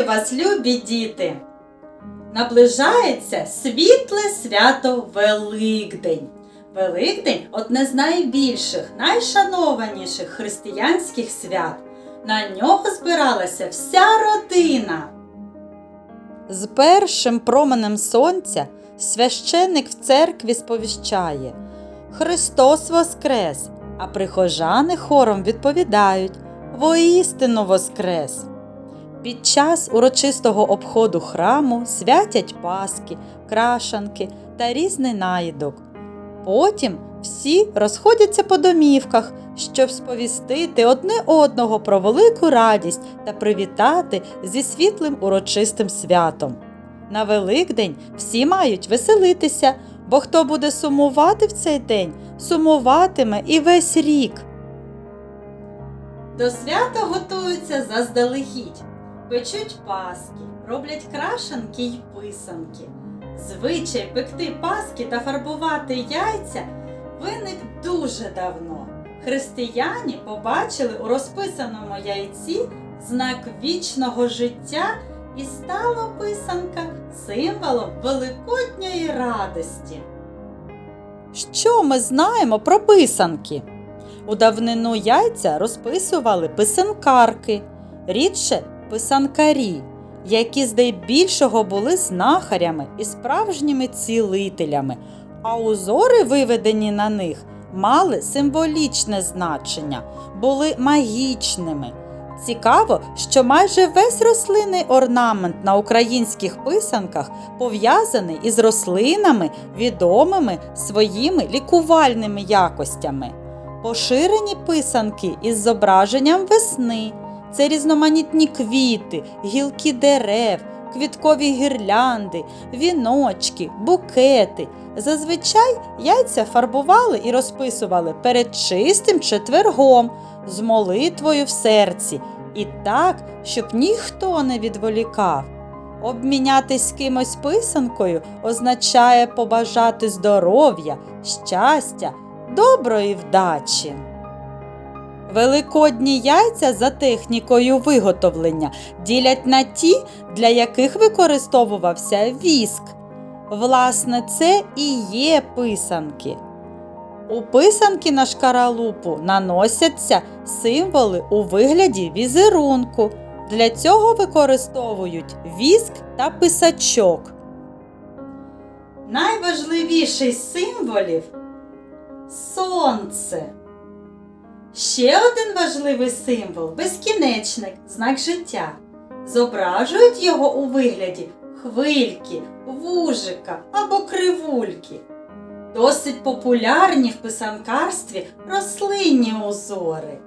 Вітаю вас, любі діти! Наближається світле свято Великдень. Великдень одне з найбільших, найшанованіших християнських свят. На нього збиралася вся родина. З першим променем сонця священник в церкві сповіщає Христос Воскрес, а прихожани хором відповідають Воістину Воскрес! Під час урочистого обходу храму святять паски, крашанки та різний наїдок. Потім всі розходяться по домівках, щоб сповістити одне одного про велику радість та привітати зі світлим урочистим святом. На Великдень всі мають веселитися, бо хто буде сумувати в цей день, сумуватиме і весь рік. До свята готуються заздалегідь. Печуть паски, роблять крашанки й писанки. Звичай пекти паски та фарбувати яйця виник дуже давно. Християні побачили у розписаному яйці знак вічного життя і стала писанка символом великодньої радості. Що ми знаємо про писанки? У давнину яйця розписували писанкарки, рідше писанкарі, які здебільшого були знахарями і справжніми цілителями, а узори, виведені на них, мали символічне значення, були магічними. Цікаво, що майже весь рослинний орнамент на українських писанках пов'язаний із рослинами, відомими своїми лікувальними якостями. Поширені писанки із зображенням весни. Це різноманітні квіти, гілки дерев, квіткові гірлянди, віночки, букети. Зазвичай яйця фарбували і розписували перед чистим четвергом з молитвою в серці, і так, щоб ніхто не відволікав. Обмінятись кимось писанкою означає побажати здоров'я, щастя, доброї вдачі. Великодні яйця за технікою виготовлення ділять на ті, для яких використовувався віск. Власне, це і є писанки. У писанки на шкаралупу наносяться символи у вигляді візерунку. Для цього використовують віск та писачок. Найважливіший символів сонце. Ще один важливий символ безкінечник, знак життя. Зображують його у вигляді хвильки, вужика або кривульки. Досить популярні в писанкарстві рослинні узори.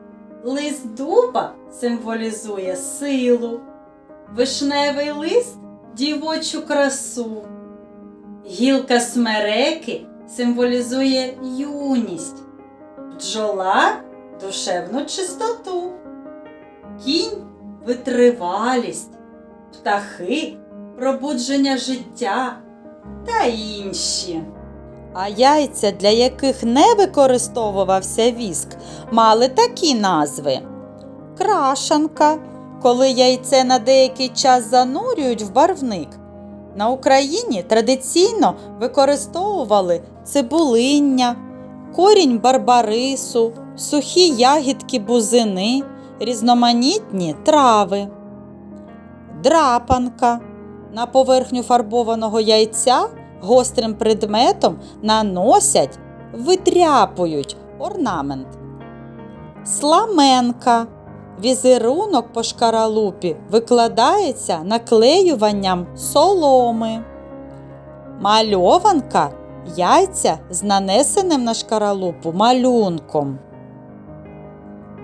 Лист дуба символізує силу, вишневий лист дівочу красу. Гілка смереки символізує юність, бджола душевну чистоту, кінь витривалість, птахи пробудження життя та інші. А яйця, для яких не використовувався віск, мали такі назви: крашанка, коли яйце на деякий час занурюють в барвник. На Україні традиційно використовували цибулиння, корінь барбарису, сухі ягідки бузини, різноманітні трави. Драпанка. На поверхню фарбованого яйця гострим предметом наносять, витряпують орнамент. Сламенка. Візерунок по шкаралупі викладається наклеюванням соломи. Мальованка яйця з нанесеним на шкаралупу малюнком.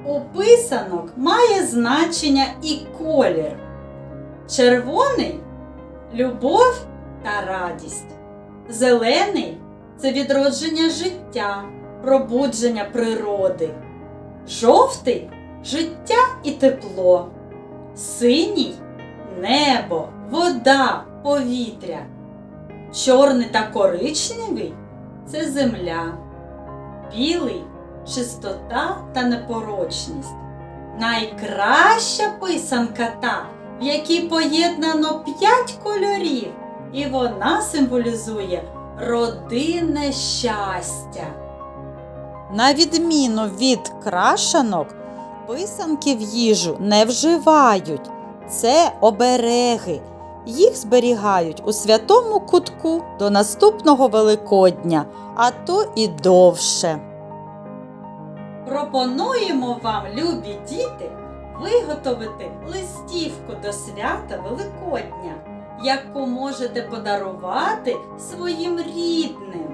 У писанок має значення і колір. Червоний любов та радість. Зелений це відродження життя, пробудження природи. Жовтий життя і тепло. Синій небо, вода, повітря. Чорний та коричневий це земля. Білий чистота та непорочність. Найкраща писанка та, в якій поєднано п'ять кольорів, і вона символізує родинне щастя. На відміну від крашанок, писанки в їжу не вживають. Це обереги. Їх зберігають у святому кутку до наступного Великодня, а то і довше. Пропонуємо вам, любі діти, виготовити листівку до свята Великодня, яку можете подарувати своїм рідним.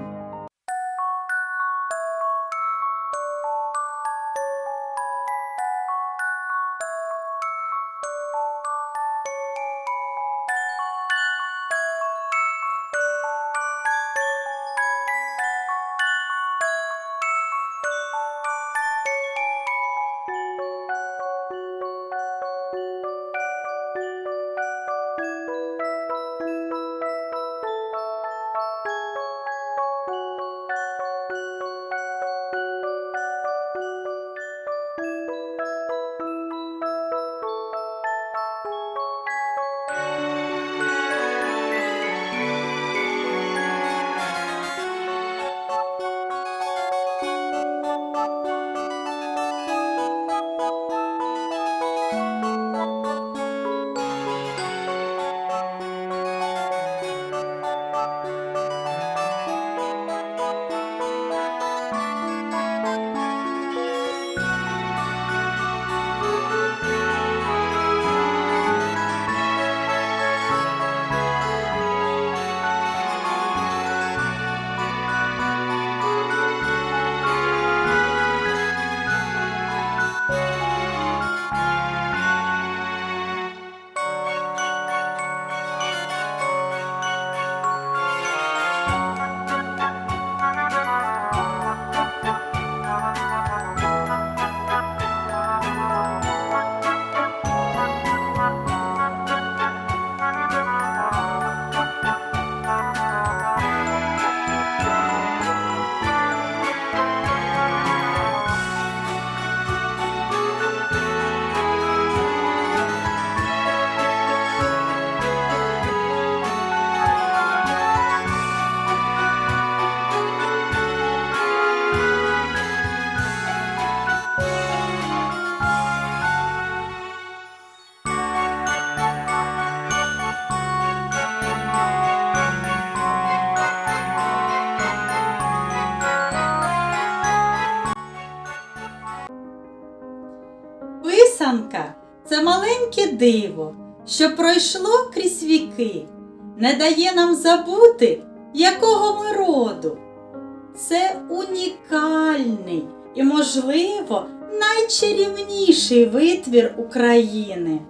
Писанка це маленьке диво, що пройшло крізь віки, не дає нам забути, якого ми роду. Це унікальний і, можливо, найчарівніший витвір України.